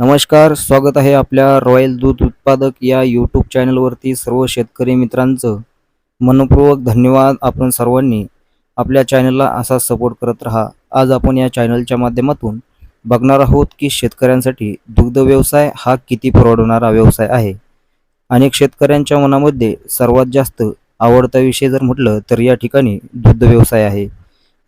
नमस्कार स्वागत आहे आपल्या रॉयल दूध उत्पादक या यूट्यूब चॅनलवरती सर्व शेतकरी मित्रांचं. मनपूर्वक धन्यवाद आपण सर्वांनी. आपल्या चॅनलला असा सपोर्ट करत राहा. आज आपण या चॅनलच्या माध्यमातून बघणार आहोत की शेतकऱ्यांसाठी दुग्ध व्यवसाय हा किती परवडणारा व्यवसाय आहे. अनेक शेतकऱ्यांच्या मनामध्ये सर्वात जास्त आवडता विषय जर म्हटलं तर या ठिकाणी दुग्ध व्यवसाय आहे.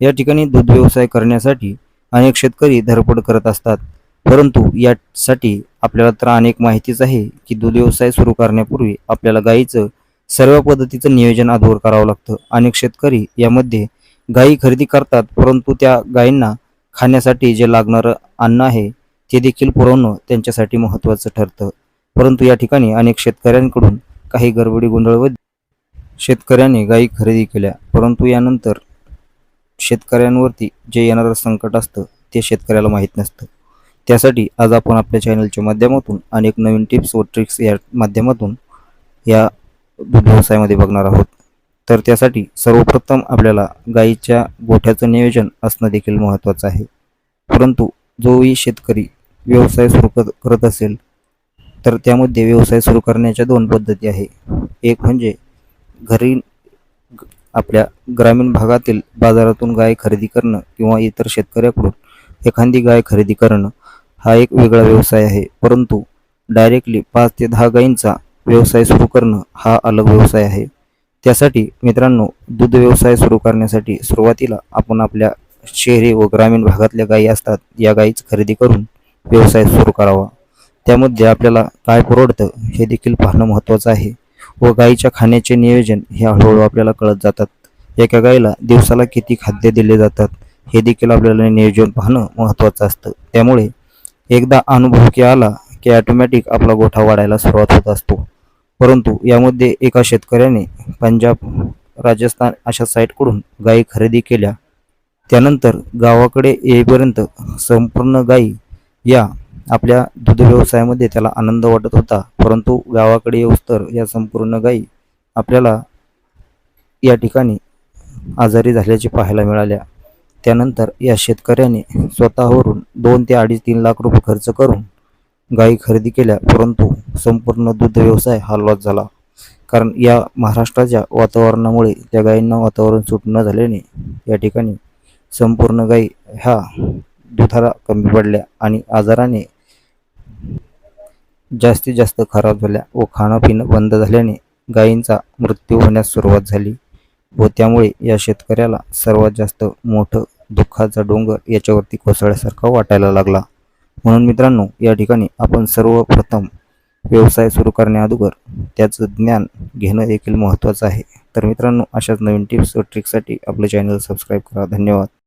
या ठिकाणी दूध व्यवसाय करण्यासाठी अनेक शेतकरी धडपड करत असतात. परंतु यासाठी आपल्याला तर अनेक माहितीच आहे की दूध व्यवसाय सुरू करण्यापूर्वी आपल्याला गाईचं सर्व पद्धतीचं नियोजन आधवर करावं लागतं. अनेक शेतकरी यामध्ये गायी खरेदी करतात परंतु त्या गायींना खाण्यासाठी जे लागणारं अन्न आहे ते देखील पुरवणं त्यांच्यासाठी महत्त्वाचं ठरतं. परंतु या ठिकाणी अनेक शेतकऱ्यांकडून काही गडबडी गोंधळ व शेतकऱ्याने गायी खरेदी केल्या परंतु यानंतर शेतकऱ्यांवरती जे येणारं संकट असतं ते शेतकऱ्याला माहीत नसतं. त्यासाठी आज आपण आपल्या चॅनलच्या माध्यमातून अनेक नवीन टिप्स व ट्रिक्स या माध्यमातून या दूध व्यवसायामध्ये बघणार आहोत. तर त्यासाठी सर्वप्रथम आपल्याला गाईच्या गोठ्याचं नियोजन असणं देखील महत्त्वाचं आहे. परंतु जोही शेतकरी व्यवसाय सुरू करत असेल तर त्यामध्ये व्यवसाय सुरू करण्याच्या दोन पद्धती आहे. एक म्हणजे घरी आपल्या ग्रामीण भागातील बाजारातून गाय खरेदी करणं किंवा इतर शेतकऱ्याकडून एखादी गाय खरेदी करणं. हा एक वेगळा व्यवसाय आहे. परंतु डायरेक्टली पाच ते दहा गायींचा व्यवसाय सुरू करणं हा अलग व्यवसाय आहे. त्यासाठी मित्रांनो दूध व्यवसाय सुरू करण्यासाठी सुरुवातीला आपण आपल्या शहरी व ग्रामीण भागातल्या गायी असतात या गायीच खरेदी करून व्यवसाय सुरू करावा. त्यामध्ये आपल्याला काय पुरवडतं हे देखील पाहणं महत्त्वाचं आहे व गायीच्या खाण्याचे नियोजन हे हळूहळू आपल्याला कळत जातात. एका गायीला दिवसाला किती खाद्य दिले जातात हे देखील आपल्याला नियोजन पाहणं महत्त्वाचं असतं. त्यामुळे एकदा अनुभव की आला की ॲटोमॅटिक आपला गोठा वाढायला सुरुवात होत असतो. परंतु यामध्ये एका शेतकऱ्याने पंजाब राजस्थान अशा साईटकडून गायी खरेदी केल्या. त्यानंतर गावाकडे येईपर्यंत संपूर्ण गायी या आपल्या दूध व्यवसायामध्ये त्याला आनंद वाटत होता. परंतु गावाकडे येऊस्तर या संपूर्ण गायी आपल्याला या ठिकाणी आजारी झाल्याचे पाहायला मिळाल्या. त्यानंतर या शेतकऱ्याने स्वतःवरून दोन ते अडीच तीन लाख रुपये खर्च करून गायी खरेदी केल्या परंतु संपूर्ण दूध व्यवसाय हा लॉस झाला. कारण या महाराष्ट्राच्या वातावरणामुळे त्या गायींना वातावरण सूट न झाल्याने या ठिकाणी संपूर्ण गायी ह्या दुधाला कमी पडल्या आणि आजाराने जास्तीत जास्त खराब झाल्या व खाणं पिणं बंद झाल्याने गायींचा मृत्यू होण्यास सुरुवात झाली. व त्यामुळे या शेतकऱ्याला सर्वात जास्त मोठं दुःखाचा डोंगर याच्यावरती कोसळल्यासारखा वाटायला लागला. म्हणून मित्रांनो या ठिकाणी आपण सर्वप्रथम व्यवसाय सुरू करण्याअगोदर त्याचं ज्ञान घेणं देखील महत्त्वाचं आहे. तर मित्रांनो अशाच नवीन टिप्स व ट्रिकसाठी आपलं चॅनल सबस्क्राईब करा. धन्यवाद.